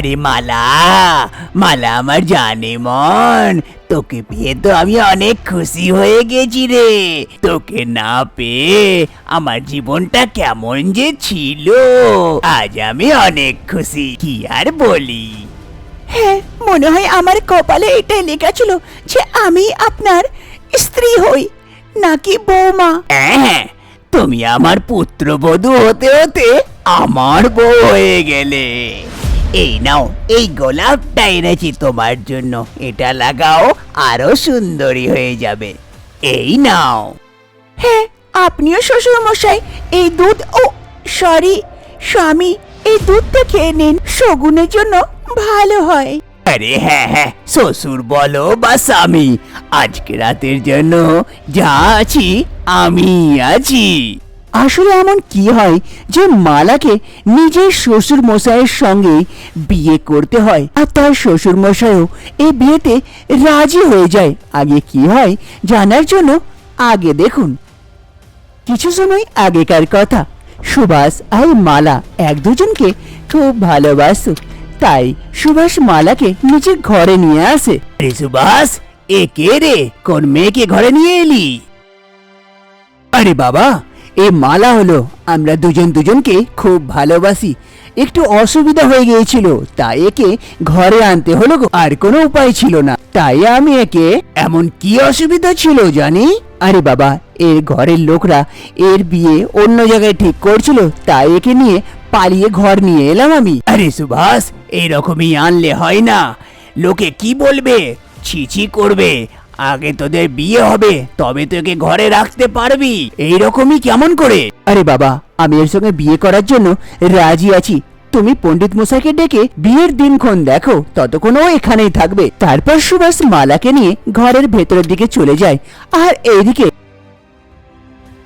আরে মালা মালা আমার জানে মন। তোকে পেয়ে তো আমি অনেক খুশি হয়ে গেছি রে। তোকে না পেয়ে আমার জীবনটা কেমন যে ছিল। আজ আমি অনেক খুশি কি আর বলি? হ্যাঁ মনে হয় আমার কপালে এটাই লেখা ছিল যে আমি আপনার স্ত্রী হই নাকি বৌমা। হ্যাঁ তুমি আমার পুত্রবধূ হতে হতে আমার বউ হয়ে গেলে। এই নাও এই গোলাপটা এনেছি তোমার জন্য। এটা লাগাও আরও সুন্দরী হয়ে যাবে। এই নাও। হ্যাঁ আপনিও শ্বশুর মশাই এই দুধ ও সরি স্বামী এই দুধটা খেয়ে নিন শগুনের জন্য ভালো হয়। আরে হ্যাঁ হ্যাঁ শ্বশুর বলো বা স্বামী আজকে রাতের জন্য যা আছি আমি আছি। আসলে এমন কি হয় যে মালাকে নিজের শ্বশুর মশাইয়ের সঙ্গে বিয়ে করতে হয় আর তার শ্বশুর মশাইও এই বিয়েতে রাজি হয়ে যায়। আগে কি হয় জানার জন্য আগে দেখুন। কিছু সময় আগেকার কথা, সুভাষ আর মালা এক দুজনকে খুব ভালোবাসত তাই সুভাষ মালাকে নিজের ঘরে নিয়ে আসে। আরে সুভাষ, এ কে রে? কোন মেয়েকে ঘরে নিয়ে এলি? আরে বাবা এ মালা হলো আমরা দুজন দুজনকে খুব ভালোবাসি। একটু অসুবিধা হয়ে গিয়েছিল, তাই একে ঘরে আনতে হলো আর কোনো উপায় ছিল না। তাই আমি একে, এমন কি অসুবিধা ছিল জানি? আরে বাবা, এর ঘরের লোকরা এর বিয়ে অন্য জায়গায় ঠিক করছিল, তাই একে নিয়ে পালিয়ে ঘর নিয়ে এলাম আমি। আরে সুভাষ এইরকমই আনলে হয় না। লোকে কি বলবে? ছিছি করবে। আগে তোদের বিয়ে হবে তবে তোকে ঘরে রাখতে পারবি। এইরকমই কেমন করে? আরে বাবা আমি এর সঙ্গে বিয়ে করার জন্য রাজি আছি। তুমি পণ্ডিত মশাইকে ডেকে বিয়ের দিনক্ষণ দেখো ততক্ষণ ও এখানেই থাকবে। তারপর সুভাষ মালাকে নিয়ে ঘরের ভেতরের দিকে চলে যায় আর এইদিকে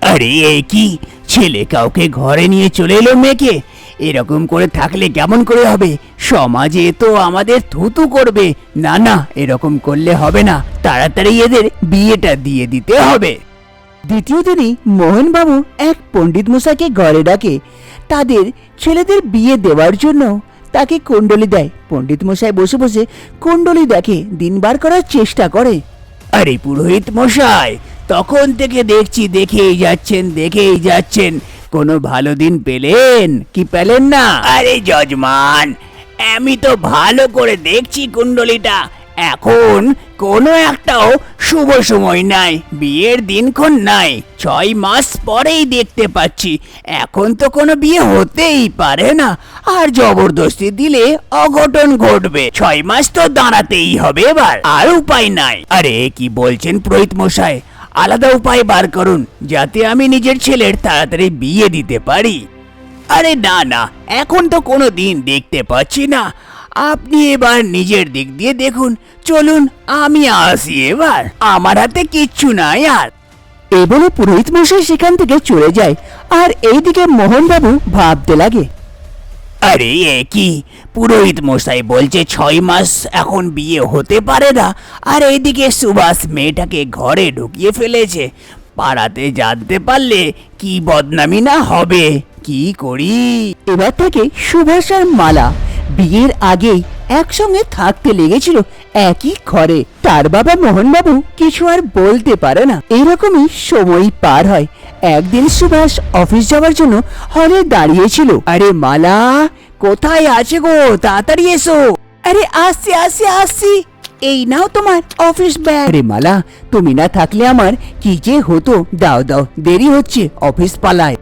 আরে এ কি? ছেলে কাউকে ঘরে নিয়ে চলে এলো মেয়েকে? এরকম করে থাকলে কেমন করে হবে? সমাজে তো আমাদের থুতু করবে। না না এরকম করলে হবে না। তাড়াতাড়ি এদের বিয়েটা দিয়ে দিতে হবে। দ্বিতীয় দিনই মোহনবাবু এক পণ্ডিত মশাইকে ঘরে ডাকে। তাদের ছেলেদের বিয়ে দেওয়ার জন্য তাকে কুণ্ডলি দেয়। পণ্ডিত মশাই বসে বসে কুণ্ডলি দেখে দিন বার করার চেষ্টা করে। আরে পুরোহিত মশাই তখন থেকে দেখছি দেখেই যাচ্ছেন দেখেই যাচ্ছেন। কোনো ভালো দিন পেলেন? কি পেলেন না? আরে যজমান, আমি তো ভালো করে দেখছি কুণ্ডলিটা। এখন কোনো একটাও শুভ সময় নাই, বিয়ের দিনক্ষণ নাই। ছয় মাস পরেই দেখতে পাচ্ছি, এখন তো কোনো বিয়ে হতেই পারে না। আর জবরদস্তি দিলে অঘটন ঘটবে। ছয় মাস তো দাঁড়াতেই হবে এবার, আর উপায় নাই। আরে, কি বলছেন পুরোহিত মশাই? আলাদা উপায় বার করুন, যাতে আমি নিজের ছেলের তাড়াতাড়ি বিয়ে দিতে পারি। আরে না না, এখন তো কোনো দিন দেখতে পাচ্ছি না। আপনি এবার নিজের দিক দিয়ে দেখুন। চলুন, আমি আসি এবার। আমার হাতে কিচ্ছু নাই আর। এই বলে পুরোহিত মশাই সেখান থেকে চলে যায়। আর এইদিকে মোহনবাবু ভাবতে লাগে। আরে, এ কি? পুরোহিত মশাই বলছে ছয় মাস এখন বিয়ে হতে পারে না। আর এইদিকে সুভাষ মেয়েটাকে ঘরে ঢুকিয়ে ফেলেছে। পাড়াতে জানতে পারলে কি বদনামি না হবে? কি করি? এবার থেকে সুভাষ আর মালা বিয়ের আগেই একসঙ্গে থাকতে লেগেছিল একই ঘরে। তার বাবা মোহনবাবু কিছু আর বলতে পারে না। এরকমই সময় পার হয়। একদিন সুভাষ অফিস যাওয়ার জন্য হলে দাঁড়িয়েছিল। আরে মালা, কোথায় আছে গো? তাড়াতাড়ি এসো। আরে আসছি আসছি আসছি। এই নাও তোমার অফিস ব্যাগ। আরে মালা, তুমি না থাকলে আমার কি যে হতো? দাও দাও, দেরি হচ্ছে অফিস পালায়।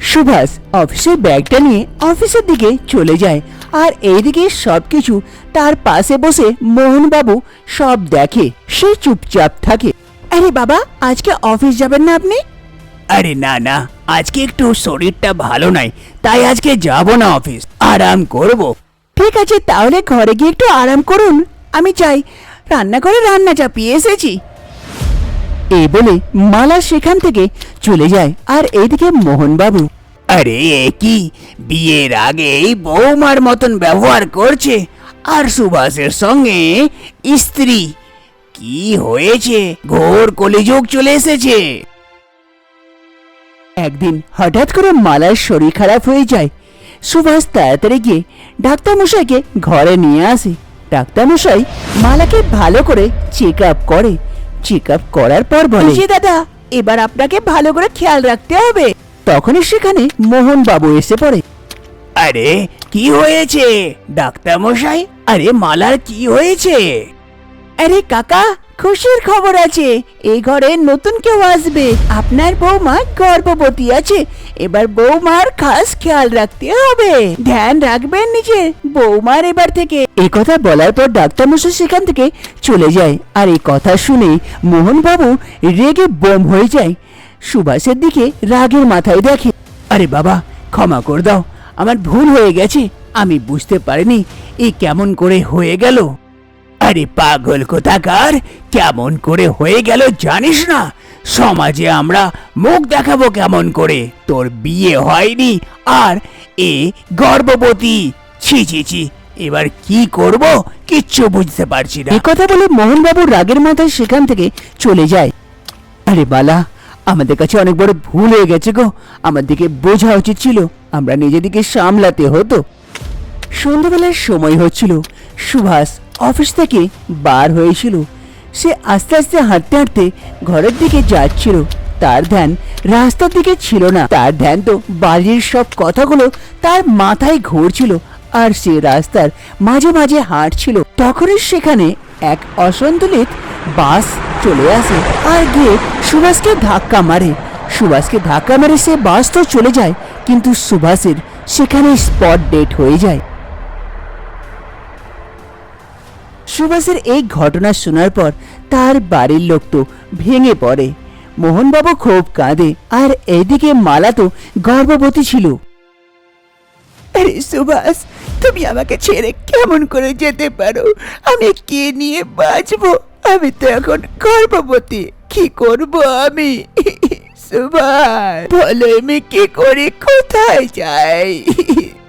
সুভাষ অফিসের ব্যাগটা নিয়ে অফিসের দিকে চলে যায় আর এইদিকে সবকিছু তার পাশে বসে মোহনবাবু সব দেখে। সে চুপচাপ থাকে। আরে বাবা, আজকে অফিস যাবেন না আপনি? আরে না না আজকে একটু শরীরটা ভালো নাই তাই আজকে যাব না অফিস আরাম করব। ঠিক আছে তাহলে ঘরে গিয়ে একটু আরাম করুন আমি চাই রান্নাঘরে রান্না চাপিয়ে এসেছি। এই বলে মালা সেখান থেকে চলে যায় আর এইদিকে মোহনবাবু। আরে এ কি? বিয়ের আগেই বৌমার মতন ব্যবহার করছে আর সুভাষের সঙ্গে স্ত্রী। কি হয়েছে? ঘোর কলিযুগ চলে এসেছে। একদিন হঠাৎ করে মালার শরীর খারাপ হয়ে যায়। সুভাষ তাড়াতাড়ি গিয়ে ডাক্তারমশাইকে ঘরে নিয়ে আসে। ডাক্তারমশাই মালাকে ভালো করে চেক আপ করে। চেক আপ করার পর বলে জি দাদা এবার আপনাকে ভালো করে খেয়াল রাখতে হবে। তখনই সেখানে মোহন বাবু এসে পড়ে। আরে কি হয়েছে? ডাক্তার মশাই আরে মালার কি হয়েছে? আরে কাকা, খুশির খবর আছে। এই ঘরে নতুন কেউ আসবে। আপনার বৌমা গর্ভবতী আছে। এবার বৌমার খাস খেয়াল রাখতে হবে। ধ্যান রাখবেন নিজে বৌমার এবার থেকে। এই কথা বলার পর ডাক্তার মশাই সেখান থেকে চলে যায়। আর এই কথা শুনে মোহনবাবু রেগে বোম হয়ে যায়। সুভাষের দিকে রাগের মাথায় দেখে। আরে বাবা, ক্ষমা করে দাও। আমার ভুল হয়ে গেছে। আমি বুঝতে পারিনি। এ কেমন করে হয়ে গেল? আরে পাগল কোথাকার? কেমন করে হয়ে গেল জানিস না? সমাজে আমরা মুখ দেখাবো কেমন করে? তোর বিয়ে হয়নি, আর এ গর্ভবতী। ছি ছি ছি, এবার কি করব? কিচ্ছু বুঝতে পারছি না। কথা বলে মোহনবাবু রাগের মাথায় সেখান থেকে চলে যায়। আরে বালা, আমাদের কাছে অনেক বড় ভুল হয়ে গেছে গো। আমার দিকে বোঝা উচিত ছিল, আমরা নিজেদিকে সামলাতে হতো। সন্ধ্যাবেলার সময় হচ্ছিল। সুভাষ অফিস থেকে বার হয়েছিল। সে আস্তে আস্তে হাঁটতে হাঁটতে ঘরের দিকে যাচ্ছিল। তার ধ্যান রাস্তার দিকে ছিল না। তার ধ্যান তো বাড়ির সব কথাগুলো তার মাথায় ঘুরছিল আর সে রাস্তার মাঝে মাঝে হাঁটছিল। তখনই সেখানে এক অসন্তুলিত বাস চলে আসে আর গিয়ে সুভাষকে ধাক্কা মারে। সুভাষকে ধাক্কা মেরে সে বাস তো চলে যায়, কিন্তু সুভাষের সেখানে স্পট ডেট হয়ে যায়। সুভাষের এই ঘটনা শোনার পর তার বাড়ির লোক তো ভেঙে পড়ে। মোহনবাবু খুব কাঁদে আর এইদিকে মালা তো গর্ভবতী ছিল। আরে সুভাষ, তুমি আমাকে ছেড়ে কেমন করে যেতে পারো? আমি কে নিয়ে বাঁচবো? আমি তো এখন গর্ভবতী। কি করব আমি? সুভাষ, বলো আমি কি করি কোথায় যাই?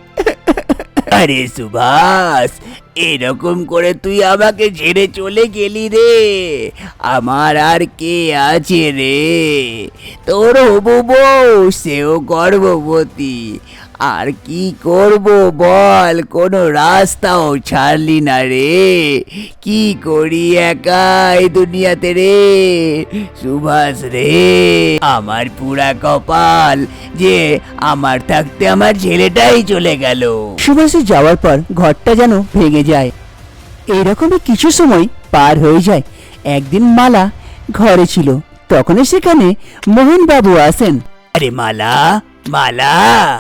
আরে সুভাষ, এরকম করে তুই আমাকে ছেড়ে চলে গেলি রে। আমার আর কে আছে রে? তোর হবু বউ, সেও গর্ভবতী। আর কি করব বল? কোনো রাস্তাও ছাড়লি না রে। কি করি একা এই দুনিয়াতে রে? সুভাষ রে আমার পুরা কপাল যে আমার থাকতে আমার ছেলেটাই চলে গেল। সুভাষে যাওয়ার পর ঘরটা যেন ভেঙে যায়। এইরকমই কিছু সময় পার হয়ে যায়। একদিন মালা ঘরে ছিল। তখনই সেখানে মোহনবাবু আসেন। আরে মালা মালা!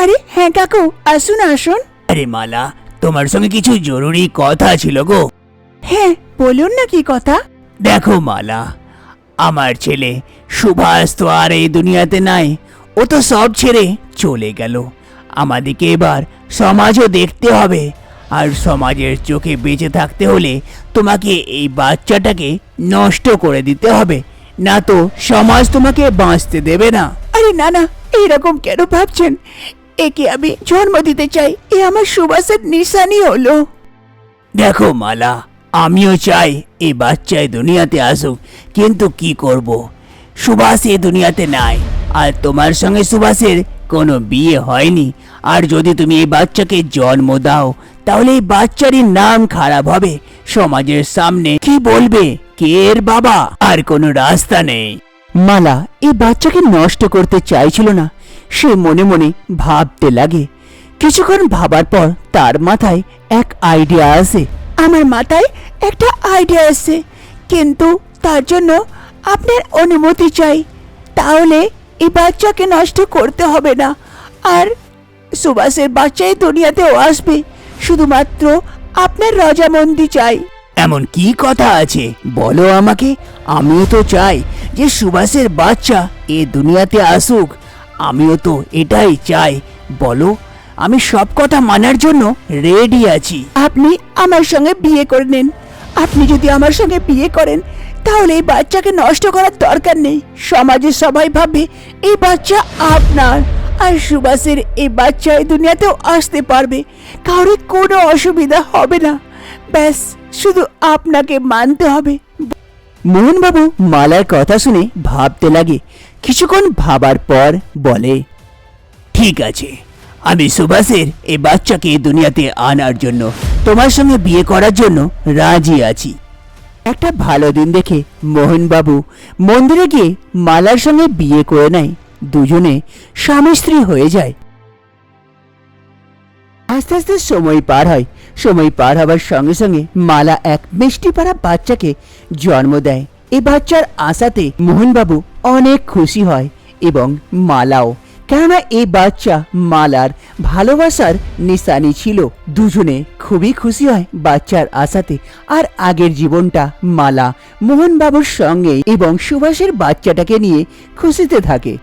আরে হ্যাঁ কাকু আসুন আসুন। আরে মালা তোমার সঙ্গে কিছু জরুরি কথা ছিল গো। হ্যাঁ বলুন না কি কথা? দেখো মালা আমার ছেলে সুভাষ তো আর এই দুনিয়াতে নাই ও তো সব ছেড়ে চলে গেল। আমাদেরকে এবার সমাজও দেখতে হবে আর সমাজের চোখে বেঁচে থাকতে হলে তোমাকে এই বাচ্চাটাকে নষ্ট করে দিতে হবে না তো সমাজ তোমাকে বাঁচতে দেবে না। আরে না না এরকম কেন ভাবছেন? একে আমি জন্ম দিতে চাই। এ আমার সুভাষের নিশানি হলো। দেখো মালা, আমিও চাই এই বাচ্চায় দুনিয়াতে আসুক, কিন্তু কি করব? সুভাষ এ দুনিয়াতে নাই, আর তোমার সঙ্গে সুভাষের কোনো বিয়ে হয়নি। আর যদি তুমি এই বাচ্চাকে জন্ম দাও, তাহলে এই বাচ্চারই নাম খারাপ হবে। সমাজের সামনে কি বলবে? কে এর বাবা? আর কোনো রাস্তা নেই। মালা এই বাচ্চাকে নষ্ট করতে চাইছিল না। সে মনে মনে ভাবতে লাগে। কিছুক্ষণ ভাবার পর তার মাথায় এক আইডিয়া আসে। আমার মাথায় একটা আইডিয়া আসে কিন্তু তার জন্য আপনার অনুমতি চাই। তাহলে এই বাচ্চাকে নষ্ট করতে হবে না। আর সুভাষের বাচ্চাই দুনিয়াতেও আসবে। শুধুমাত্র আপনার রজামন্দি চাই। এমন কি কথা আছে? বলো আমাকে। আমিও তো চাই যে সুভাষের বাচ্চা এ দুনিয়াতে আসুক। আমিও তো এটাই চাই। বলো, আমি সব কথা মানার জন্য রেডি আছি। আপনি আমার সঙ্গে বিয়ে করে নেন। আপনি যদি আমার সঙ্গে বিয়ে করেন, তাহলে এই বাচ্চাকে নষ্ট করার দরকার নেই। সমাজে সবাই ভাববে এই বাচ্চা আপনার। আর সুভাষের এই বাচ্চা এই দুনিয়াতেও আসতে পারবে। কারও কোনো অসুবিধা হবে না। ব্যাস, শুধু আপনাকে মানতে হবে। মোহনবাবু মালার কথা শুনে ভাবতে লাগে। কিছুক্ষণ ভাবার পর বলে, ঠিক আছে, আমি সুভাষের এই বাচ্চাকে দুনিয়াতে আনার জন্য, তোমার সঙ্গে বিয়ে করার জন্য রাজি আছি। একটা ভালো দিন দেখে মোহনবাবু মন্দিরে গিয়ে মালার সঙ্গে বিয়ে করে নেয়। দুজনে স্বামী স্ত্রী হয়ে যায়। আস্তে আস্তে সময় পার হয়। সময় পার হবার সঙ্গে সঙ্গে মালা এক মিষ্টি পাড়া বাচ্চাকে জন্ম দেয়। এ বাচ্চার আশাতে মোহনবাবু অনেক খুশি হয় এবং মালাও। কেননা এই বাচ্চা মালার ভালোবাসার নিশানি ছিল। দুজনে খুবই খুশি হয় বাচ্চার আশাতে। আর আগের জীবনটা মালা মোহনবাবুর সঙ্গে এবং সুভাষের বাচ্চাটাকে নিয়ে খুশিতে থাকে।